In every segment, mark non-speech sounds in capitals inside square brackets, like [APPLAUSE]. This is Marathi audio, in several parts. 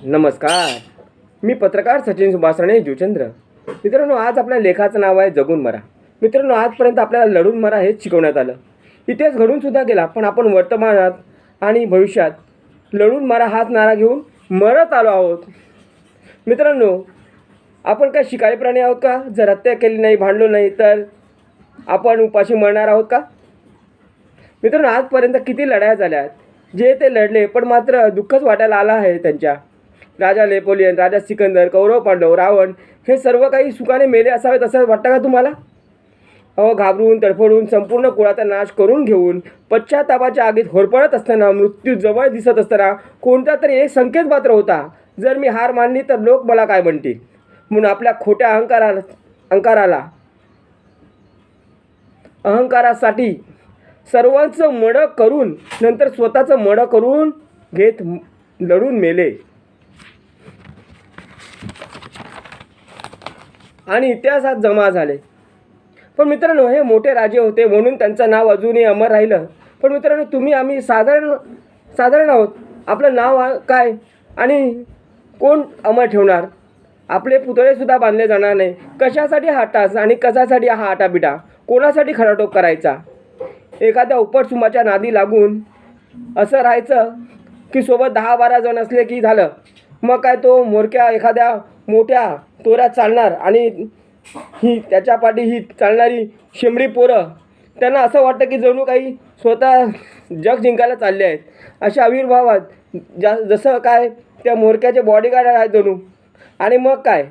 नमस्कार. मी पत्रकार सचिन सुभाष राणे जुचंद्र मित्रांनो आज आपल्या लेखाचं नाव आहे जगून मरा. मित्रांनो आजपर्यंत आपल्याला लढून मरा हेच शिकवण्यात आलं. इतिहास घडून सुद्धा गेला पण आपण वर्तमानात आणि भविष्यात लढून मरा हाच नारा घेऊन मरत आलो आहोत. मित्रांनो आपण काय शिकारी प्राणी आहोत का? जर हत्या केली नाही भांडलो नाही तर आपण उपाशी मरणार आहोत का? मित्रांनो आजपर्यंत किती लढाया झाल्यात जे ते लढले पण मात्र दुःखच वाटायला आलं आहे त्यांच्या. राजा नेपोलियन राजा सिकंदर कौरव पांडव रावण हे सर्व काही सुखाने मेले असावेत असं वाटतं का तुम्हाला? अहो घाबरून तडफडून संपूर्ण कुळाचा नाश करून घेऊन पश्चातापाच्या आगीत होरपळत असताना मृत्यू जवळ दिसत असताना कोणता तरी एक संकेत मात्र होता. जर मी हार मानली तर लोक मला काय म्हणतील? म्हणून आपल्या खोट्या अहंकाराला अहंकाराला अहंकारासाठी सर्वांचं मडं करून नंतर स्वतःचं मडं करून घेत लढून मेले. आणि इतिहासात जमा झाले. पण मित्रांनो हे मोठे राजे होते म्हणून त्यांचं नाव अजूनही अमर राहिलं. पण मित्रांनो तुम्ही आम्ही साधारण साधारण आहोत. आपलं नाव काय आणि कोण अमर ठेवणार? आपले पुतळेसुद्धा बांधले जाणार नाही. कशासाठी हा टास आणि कशासाठी हा आटापिटा? कोणासाठी खराटोप करायचा? एखाद्या उपटसुमाच्या नादी लागून असं राहायचं की सोबत दहा बारा जण असले की झालं. मग काय तो मोरक्या एखाद्या मोठ्या तोरा चालणार आणि ही त्याच्या पाठी ही चालणारी शेंबडी पोरं त्यांना असं वाटतं की जणू काही स्वतः जग जिंकायला चालले आहेत. अशा आविर्भावात जा जसं काय त्या मोरक्याचे बॉडीगार्ड आहेत जणू. आणि मग काय?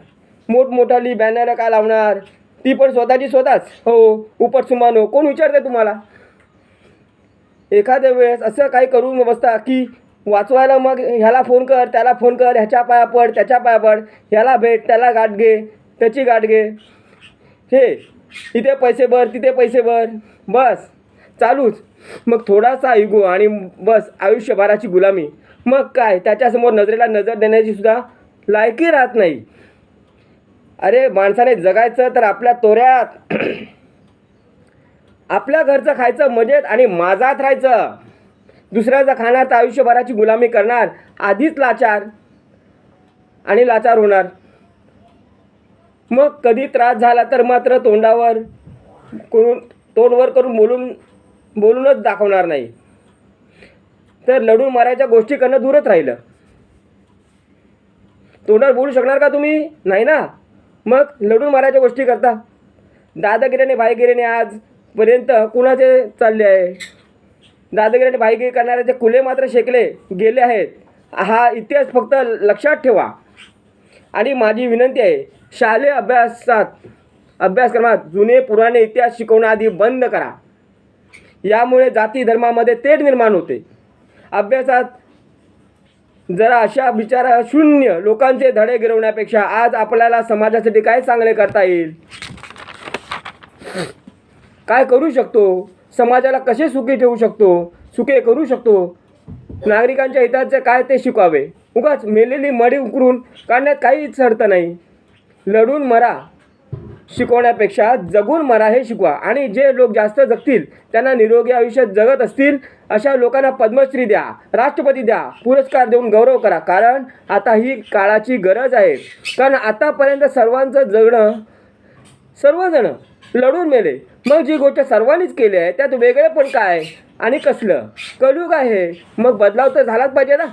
मोठमोठाली बॅनर काय लावणार? ती पण स्वतःची स्वतःच. हो उपट सुमानो कोण विचारते तुम्हाला? एखाद्या वेळेस असं काही करून बसता की वाचवायला मग ह्याला फोन कर त्याला फोन कर ह्याच्या पाया पड त्याच्या पाया पड ह्याला भेट त्याला गाठ घे त्याची गाठ घे. हे इथे पैसे भर तिथे पैसे भर. बस चालूच. मग थोडासा इगो आणि बस आयुष्यभराची गुलामी. मग काय त्याच्यासमोर नजरेला नजर देण्याची सुद्धा लायकी राहत नाही. अरे माणसाने जगायचं तर आपल्या तोऱ्यात. [CLEARS THROAT] आपल्या घरचं खायचं मजेत आणि माझात राहायचं. दुसऱ्याचा खाणार तर आयुष्यभराची गुलामी करणार. आधीच लाचार आणि लाचार होणार. मग कधी त्रास झाला तर मात्र तोंडावर करून तोंडवर करून बोलून बोलूनच दाखवणार नाही. तर लढून मारायच्या गोष्टी करणं दूरच राहिलं. तोंडावर बोलू शकणार का तुम्ही? नाही ना. मग लढून मारायच्या गोष्टी करता. दादागिरीने भाईगिरीने आजपर्यंत कुणाचे चालले आहे? दादागिरीने भाईगिरी करणाऱ्याचे कुले मात्र शेकले गेले आहेत हा इतिहास फक्त लक्षात ठेवा. आणि माझी विनंती आहे शालेय अभ्यासात अभ्यासक्रमात जुने पुराणे इतिहास शिकवणं आधी बंद करा. यामुळे जाती धर्मामध्ये तेढ निर्माण होते. अभ्यासात जरा अशा बिचारा शून्य लोकांचे धडे गिरवण्यापेक्षा आज आपल्याला समाजासाठी काय चांगले करता येईल? काय करू शकतो? समाजाला कसे सुखी ठेवू शकतो सुखे करू शकतो? नागरिकांच्या हिताचे काय ते शिकवावे उगाच मेलेली मडी उकरून काढण्यात काहीच अर्थ नाही. लढून मरा. शिकवण्यापेक्षा जगून मरा हे शिकवा. आणि जे लोक जास्त जगतील त्यांना निरोगी आयुष्यात जगत असतील अशा लोकांना पद्मश्री द्या राष्ट्रपती द्या पुरस्कार देऊन गौरव करा. कारण आता ही काळाची गरज आहे. कारण आतापर्यंत सर्वांचं जगणं सर्वजणं लढून मेले. मग जी गोष्ट सर्वांनीच केली आहे त्यात वेगळे पण काय आणि कसलं? कलयुग आहे. मग बदलाव तर झालाच पाहिजे ना.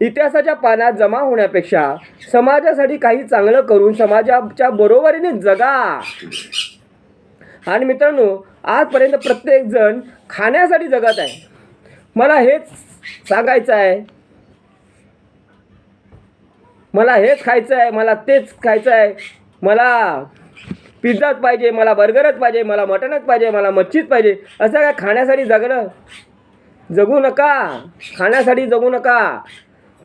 इतिहासाच्या पानात जमा होण्यापेक्षा समाजासाठी काही चांगलं करून समाजाच्या बरोबरीने जगा. आणि मित्रांनो आजपर्यंत प्रत्येकजण खाण्यासाठी जगत आहे. मला हेच सांगायचं आहे. मला हेच खायचं आहे. मला तेच खायचं आहे. मला पिझ्झाच पाहिजे मला बर्गरच पाहिजे मला मटणच पाहिजे मला मच्छीच पाहिजे. असं काय खाण्यासाठी जगणं? जगू नका. खाण्यासाठी जगू नका.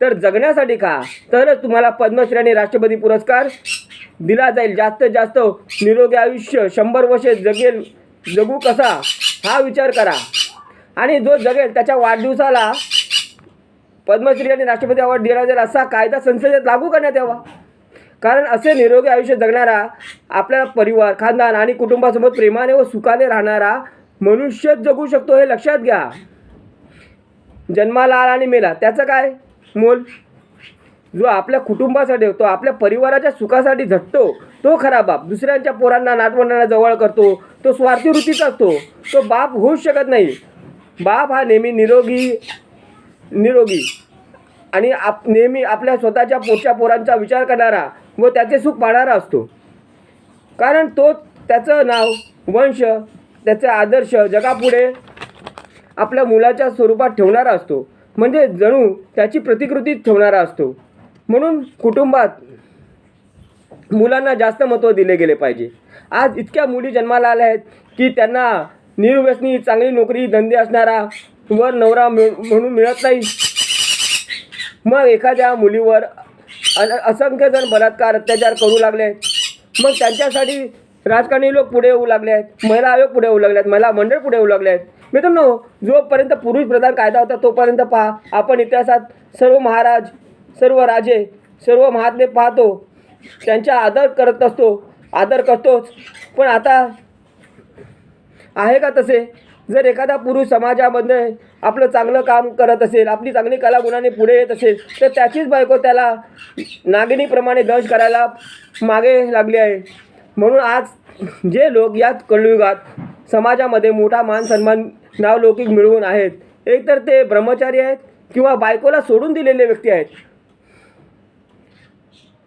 तर जगण्यासाठी खा. तरच तुम्हाला पद्मश्री आणि राष्ट्रपती पुरस्कार दिला जाईल. जास्तीत जास्त निरोगी आयुष्य शंभर वर्षे जगेल. जगू कसा? हा विचार करा. आणि जो जगेल त्याच्या वाढदिवसाला पद्मश्री आणि राष्ट्रपती अवॉर्ड दिला जाईल असा कायदा संसदेत लागू करण्यात यावा. कारण असे निरोगी आयुष्य जगणारा आपला परिवार खानदान आणि कुटुंबासोबत प्रेमाने व सुखाने राहणारा मनुष्यच जगू शकतो हे लक्षात घ्या. जन्माला आला आणि मेला त्याचं काय मोल? जो आपल्या कुटुंबासाठी तो आपल्या परिवाराच्या सुखासाठी झटतो तो खरा बाप. दुसऱ्यांच्या पोरांना नातवंडांना जवळ करतो तो स्वार्थी वृत्तीचा असतो तो बाप होऊच शकत नाही. बाप हा नेहमी निरोगी निरोगी आणि आप नेहमी आपल्या स्वतःच्या पोटच्या पोरांचा विचार करणारा व त्याचे सुख पाहणारा असतो. कारण तो त्याचं नाव वंश त्याचे आदर्श जगापुढे आपल्या मुलाच्या स्वरूपात ठेवणारा असतो. म्हणजे जणू त्याची प्रतिकृती ठेवणारा असतो. म्हणून कुटुंबात मुलांना जास्त महत्त्व दिले गेले पाहिजे. आज इतक्या मुली जन्माला आल्या आहेत की त्यांना निर्व्यसनी चांगली नोकरी धंदे असणारा वर नवरा मिळ म्हणून मिळत नाही. मग एखाद्या मुलीवर असंख्य जण बलात्कार अत्याचार करू लागले मग त्यांच्यासाठी राजकारणी लोक पुढे येऊ लागले आहेत. महिला आयोग पुढे येऊ लागले आहेत. महिला मंडळ पुढे येऊ लागले आहेत. मित्रांनो जोपर्यंत पुरुष प्रधान कायदा होता तोपर्यंत पहा आपण इतिहासात सर्व महाराज सर्व राजे सर्व महात्मे पाहतो. त्यांचा आदर करत असतो आदर करतोच. पण आता आहे का तसे? जर एखादा पुरुष समाजामध्ये आपलं चांगलं काम करत असेल आपली चांगली कलागुणाने पुढे येत असेल तर त्याचीच बायको त्याला नागिनीप्रमाणे दंश करायला मागे लागली आहे. म्हणून आज जे लोक या कलयुगात समाजामध्ये मोठा मान सन्मान नावलौकिक मिळवून आहेत एकतर ते ब्रह्मचारी आहेत किंवा बायकोला सोडून दिलेले व्यक्ती आहेत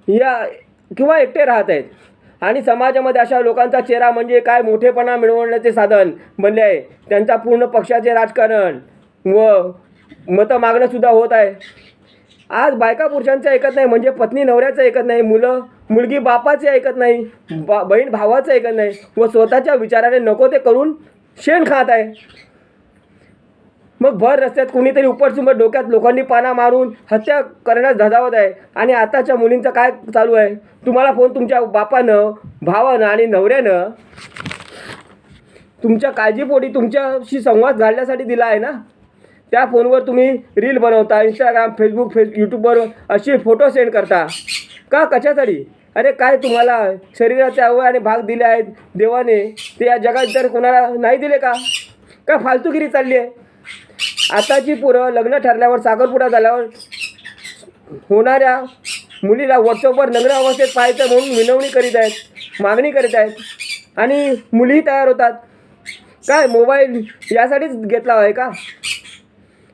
या किंवा एकटे राहत आहेत. आणि समाजामध्ये अशा लोकांचा चेहरा म्हणजे काय? मोठेपणा मिळवण्याचे साधन बनले आहे. त्यांचा पूर्ण पक्षाचे राजकारण व मतं मागणं सुद्धा होत आहे. आज बायका पुरुषांचं ऐकत नाही म्हणजे पत्नी नवऱ्याचं ऐकत नाही मुलं मुलगी बापाचे ऐकत नाही बा बहीण भावाचं ऐकत नाही व स्वतःच्या विचाराने नको ते करून शेण खात आहे. मग भर रस्त्यात कुणीतरी उपटसुंबट डोक्यात लोकांनी पाना मारून हत्या करण्यास धजावत आहे. आणि आताच्या मुलींचं काय चालू आहे? तुम्हाला फोन तुमच्या बापानं भावानं आणि नवऱ्यानं तुमच्या काळजीपोटी तुमच्याशी संवाद घालण्यासाठी दिला आहे ना? त्या फोनवर तुम्ही रील बनवता इंस्टाग्राम फेसबुक फेस यूट्यूबवर असे फोटो सेंड करता. का? कशासाठी? अरे काय तुम्हाला? शरीराचे अवयव आणि भाग दिले आहेत. देवाने ते या जगात जर कोणाला नाही दिले का? काय फालतूगिरी चालली आहे? आताची पोरं लग्न ठरल्यावर साखरपुडा झाल्यावर होणाऱ्या मुलीला व्हॉट्सअपवर नग्न अवस्थेत पाहायचं म्हणून विनवणी करीत आहेत मागणी करीत आहेत आणि मुलीही तयार होतात. काय? मोबाईल यासाठीच घेतला आहे का?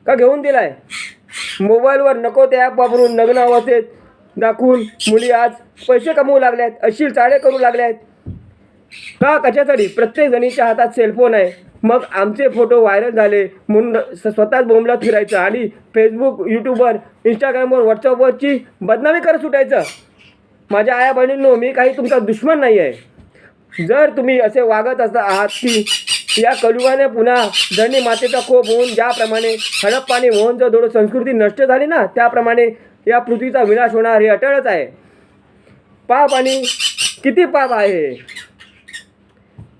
का घेऊन दिला आहे मोबाईलवर नको ते ॲप वापरून नग्न अवस्थेत दाखवून मुली आज पैसे कमवू लागल्यात आहेत अशील चाळे करू लागल्या आहेत का कशासाठी? प्रत्येक जणीच्या हातात सेलफोन आहे. मग आमचे फोटो व्हायरल झाले म्हणून स- स्वतःच बोंबला फिरायचं आणि फेसबुक यूट्यूबवर इंस्टाग्रामवर व्हॉट्सअपवरची बदनामी करत सुटायचं. माझ्या आया बहिणींनो मी काही तुमचा दुश्मन नाही आहे जर तुम्ही असे वागत असता आहात की या कलयुगाने पुन्हा धरणी मातेचा कोप होऊन ज्याप्रमाणे हडप्पाने आणि मोहनजोदडो संस्कृती नष्ट झाली ना त्याप्रमाणे या पृथ्वीचा विनाश होणार हे अटळच आहे. पाप आणि किती पाप आहे?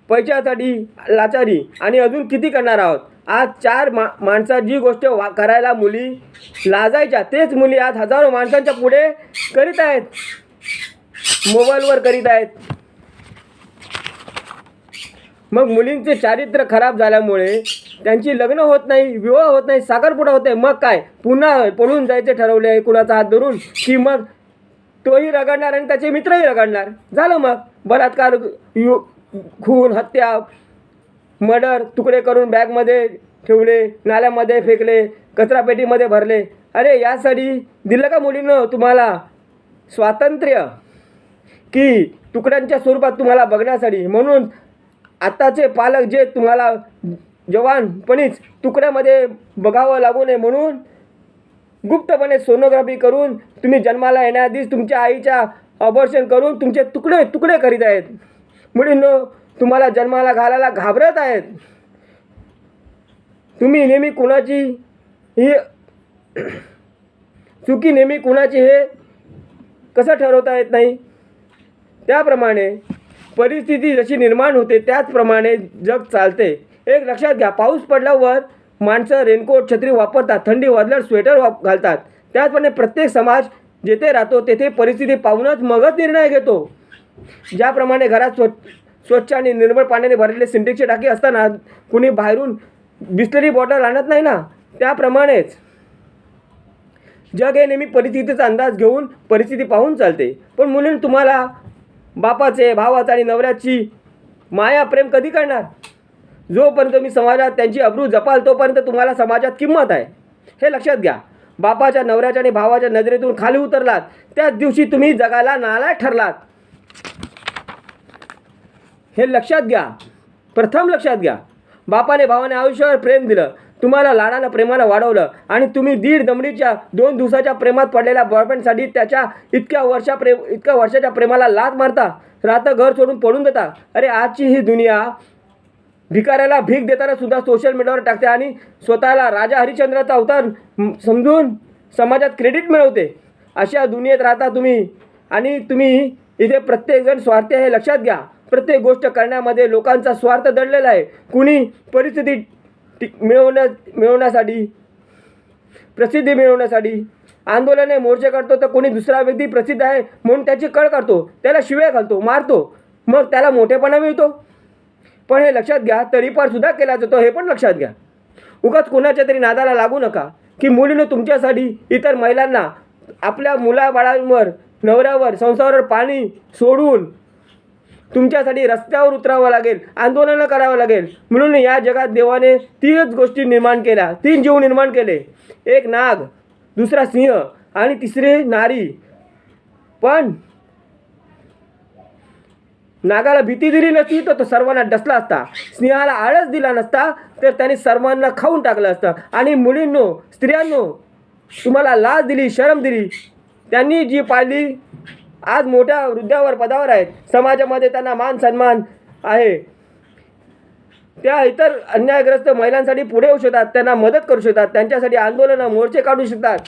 पैशासाठी लाचारी आणि अजून किती करणार आहोत? आज चार मा माणसात जी गोष्ट वा करायला मुली लाजायच्या तेच मुली आज हजारो माणसांच्या पुढे करीत आहेत. मोबाईलवर करीत आहेत. मग मुलींचे चारित्र्य खराब झाल्यामुळे त्यांची लग्न होत नाही विवाह होत नाही साखरपुडा होत नाही. मग काय? पुन्हा पळून जायचे ठरवले आहे कुणाचा हात धरून की मग तोही रगडणार आणि त्याचे मित्रही रगडणार. झालं मग. बलात्कार यु खून हत्या मर्डर तुकडे करून बॅगमध्ये ठेवले नाल्यामध्ये फेकले कचरापेटीमध्ये भरले. अरे यासाठी दिलं का मुलीनं तुम्हाला? स्वातंत्र्य की तुकड्यांच्या स्वरूपात तुम्हाला बघण्यासाठी. म्हणून आत्ताचे पालक जे तुम्हाला जवानपणीच तुकड्यामध्ये बघावं लागू नये म्हणून गुप्तपणे सोनोग्राफी करून तुम्ही जन्माला येण्याआधीच तुमच्या आईच्या ऑपरेशन करून तुमचे तुकडे तुकडे करीत आहेत. मुलींनो तुम्हाला जन्माला घालायला घाबरत आहेत. तुम्ही नेहमी कुणाची ही [CLEARS THROAT] चुकी नेहमी कुणाची हे कसं ठरवता येत नाही? त्याप्रमाणे परिस्थिती जशी निर्माण होते त्याचप्रमाणे जग चालते. एक लक्षात घ्या पाऊस पडल्यावर माणसं रेनकोट छत्री वापरतात थंडी वाजल्यावर स्वेटर वाप घालतात. त्याचप्रमाणे प्रत्येक समाज जेथे राहतो तेथे परिस्थिती पाहूनच मगच निर्णय घेतो. ज्याप्रमाणे घरात स्वच्छ स्वच्छ आणि निर्मळ पाण्याने भरलेले सिंटेक्सचे टाकी असताना कुणी बाहेरून बिस्लरी बॉटल आणत नाही ना? त्याप्रमाणेच. जग हे नेहमी परिस्थितीचा अंदाज घेऊन परिस्थिती पाहून चालते. पण मुलींनी तुम्हाला बापाचे भावाचे आणि नवऱ्याची माया प्रेम कधी करणार? जोपर्यंत मी समाजात त्यांची अब्रू जपाल तोपर्यंत तुम्हाला समाजात किंमत आहे. हे लक्षात घ्या. बापाच्या नवऱ्याच्या आणि भावाच्या नजरेतून खाली उतरलात. त्याच दिवशी तुम्ही जगाला नालायक ठरलात. हे लक्षात घ्या. प्रथम लक्षात घ्या. बापाने भावाने आयुष्यावर प्रेम दिलं. तुम्हाला लाडानं प्रेमानं वाढवलं आणि तुम्ही दीड दमडीच्या दोन दिवसाच्या प्रेमात पडलेल्या बॉयफ्रेंडसाठी त्याच्या इतक्या वर्षा प्रेम इतक्या वर्षाच्या प्रेमाला लात मारता रात्र घर सोडून पडून देता. अरे आजची ही दुनिया भिकाऱ्याला भीक देताना सुद्धा सोशल मीडियावर टाकते आणि स्वतःला राजा हरिश्चंद्राचा अवतार समजून समाजात क्रेडिट मिळवते. अशा दुनियेत राहता तुम्ही आणि तुम्ही इथे प्रत्येकजण स्वार्थी आहे हे लक्षात घ्या. प्रत्येक गोष्ट करण्यामध्ये लोकांचा स्वार्थ दडलेला आहे. कुणी परिस्थिती टिक मिळवण्या मिळवण्यासाठी प्रसिद्धी मिळवण्यासाठी आंदोलने मोर्चे करतो तर कोणी दुसरा व्यक्ती प्रसिद्ध आहे म्हणून त्याची कळ करतो त्याला शिव्या घालतो मारतो मग त्याला मोठेपणा मिळतो. पण हे लक्षात घ्या तरीपार सुद्धा केला जातो हे पण लक्षात घ्या. उगाच कोणाच्या तरी नादाला लागू नका की मुलीनं तुमच्यासाठी इतर महिलांना आपल्या मुलाबाळांवर नवऱ्यावर संसारावर पाणी सोडून तुमच्यासाठी रस्त्यावर उतरावं लागेल आंदोलनं करावं लागेल. म्हणून या जगात देवाने तीनच गोष्टी निर्माण केल्या. तीन जीव निर्माण केले. एक नाग दुसरा सिंह आणि तिसरे नारी. पण नागाला भीती दिली नसती तर तो सर्वांना डसला असता. सिंहाला आळस दिला नसता तर त्याने सर्वांना खाऊन टाकलं असतं. आणि मुलींनो स्त्रियांनो तुम्हाला लाज दिली शरम दिली. त्यांनी जी पाळली आज मोठ्या वृद्धावर पदावर आहेत. समाजामध्ये त्यांना मान सन्मान आहे. त्या इतर अन्यायग्रस्त महिलांसाठी पुढे येऊ शकतात. त्यांना मदत करू शकतात. त्यांच्यासाठी आंदोलनं मोर्चे काढू शकतात.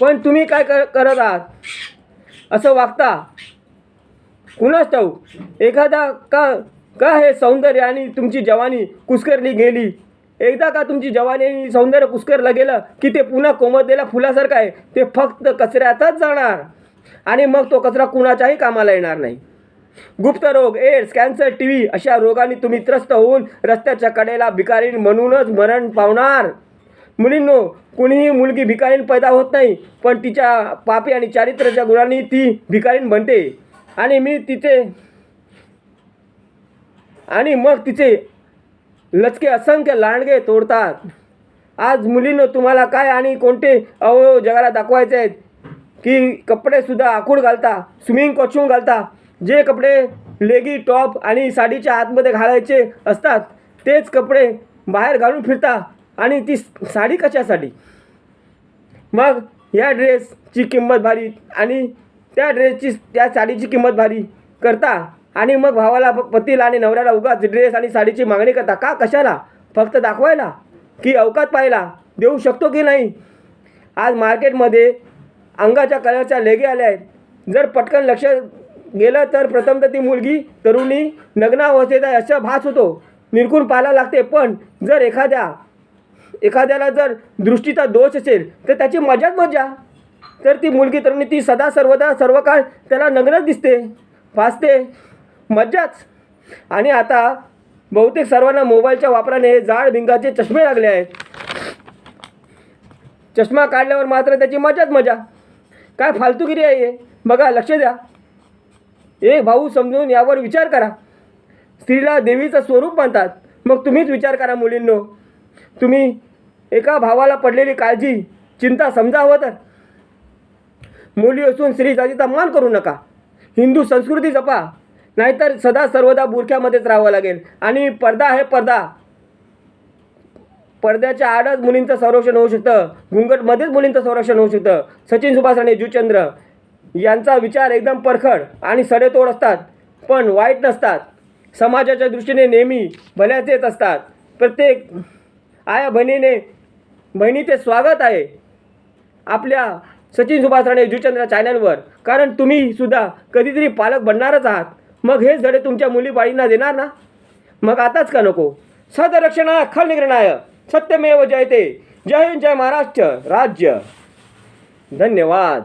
पण तुम्ही काय कर करत आहात? असं वागता? कुणाच ठाऊक? एखादा का का हे सौंदर्य आणि तुमची जवानी कुस्करली गेली? एकदा का तुमची जवानी सौंदर्य कुस्करला गेलं की ते पुन्हा कोमतेला फुलासारखं आहे ते फक्त कचऱ्यातच जाणार. आणि मग तो कचरा कुणाच्याही कामाला येणार नाही. गुप्त रोग एड्स कॅन्सर टी व्ही अशा रोगांनी तुम्ही त्रस्त होऊन रस्त्याच्या कडेला भिकारीण म्हणूनच मरण पावणार. मुलींनो कुणीही मुलगी भिकारीण पैदा होत नाही पण तिच्या पापी आणि चारित्र्याच्या गुणांनी ती भिकारीण बनते. आणि मी तिचे आणि मग तिचे लचके असंख्य लांडगे तोडतात. आज मुलीनं तुम्हाला काय आणि कोणते अवयव जगाला दाखवायचे आहेत? की कपडेसुद्धा आखूड घालता स्विमिंग कॉस्च्युम घालता जे कपडे लेगी टॉप आणि साडीच्या आतमध्ये घालायचे असतात तेच कपडे बाहेर घालून फिरता आणि ती साडी कशासाठी? मग या ड्रेसची किंमत भारी आणि त्या ड्रेसची त्या साडीची किंमत भारी करता आणि मग भावाला प- पतीला आणि नवऱ्याला उगाच ड्रेस आणि साडीची मागणी करता. का? कशाला? फक्त दाखवायला? की अवकात पाहायला? देऊ शकतो की नाही? आज मार्केटमध्ये अंगाच्या कलरच्या लेगे आल्या आहेत. जर पटकन लक्ष गेलं तर प्रथम तर ती मुलगी तरुणी नग्नावस्थेत आहे असा भास होतो. निरखून पाहायला लागते. पण जर एखाद्या एखाद्याला जर दृष्टीचा दोष असेल तर त्याची मजाच मजा. तर ती मुलगी तरुणी ती सदा सर्वदा सर्व काळ त्याला नग्नच दिसते भासते. मज्जाच. आणि आता बहुतेक सर्वांना मोबाईलच्या वापराने जाड भिंगाचे चष्मे लागले आहेत. चष्मा काढल्यावर मात्र त्याची मजाच मजा. काय फालतूगिरी आहे हे? बघा लक्ष द्या. एक भाऊ समजून यावर विचार करा. स्त्रीला देवीचं स्वरूप मानतात मग तुम्हीच विचार करा मुलींनो. तुम्ही एका भावाला पडलेली काळजी चिंता समजावं तर. मुली असून स्त्री जातीचा मान करू नका. हिंदू संस्कृती जपा. नाहीतर सदा सर्वदा बुरख्यामध्येच राहावं लागेल. आणि पडदा आहे पडदा. पडद्याच्या आडच मुलींचं संरक्षण होऊ शकतं. घुंगटमध्येच मुलींचं संरक्षण होऊ शकतं. सचिन सुभाष राणे जुचंद्र यांचा विचार एकदम परखड आणि सडेतोड असतात पण वाईट नसतात. समाजाच्या दृष्टीने नेहमी भल्याचेच असतात. प्रत्येक आया बहिणीने बहिणीचे स्वागत आहे आपल्या सचिन सुभाष राणे जुचंद्र चॅनलवर कारण तुम्ही सुद्धा कधीतरी पालक बनणारच आहात. मग हेच धडे तुमच्या मुली बाळींना देणार ना? मग आताच का नको? सदरक्षणा खल निग्रणाय सत्यमेव जयते. जय हिंद जय महाराष्ट्र राज्य. धन्यवाद.